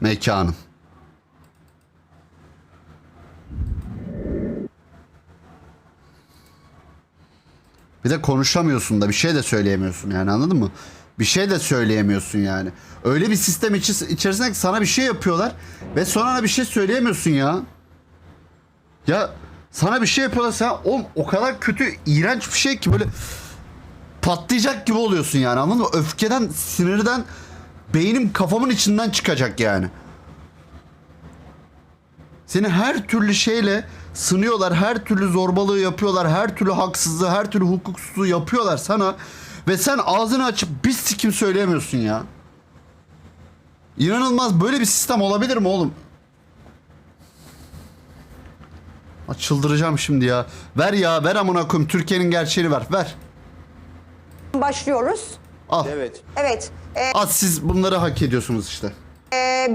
mekanın. Bir de konuşamıyorsun da bir şey de söyleyemiyorsun yani anladın mı? Bir şey de söyleyemiyorsun yani. Öyle bir sistem içi- içerisinde sana bir şey yapıyorlar ve sonra bir şey söyleyemiyorsun ya. Ya sana bir şey yapıyorlar sen o, o kadar kötü iğrenç bir şey ki böyle patlayacak gibi oluyorsun yani anladın mı? Öfkeden sinirden beynim kafamın içinden çıkacak yani. Seni her türlü şeyle sınıyorlar, her türlü zorbalığı yapıyorlar, her türlü haksızlığı, her türlü hukuksuzluğu yapıyorlar sana ve sen ağzını açıp bir sikim söyleyemiyorsun ya. İnanılmaz böyle bir sistem olabilir mi oğlum? Çıldıracağım şimdi ya. Ver ya, ver amına koyayım. Türkiye'nin gerçeğini ver. Ver. başlıyoruz. Al. Evet. Evet. e, Al siz bunları hak ediyorsunuz işte. e,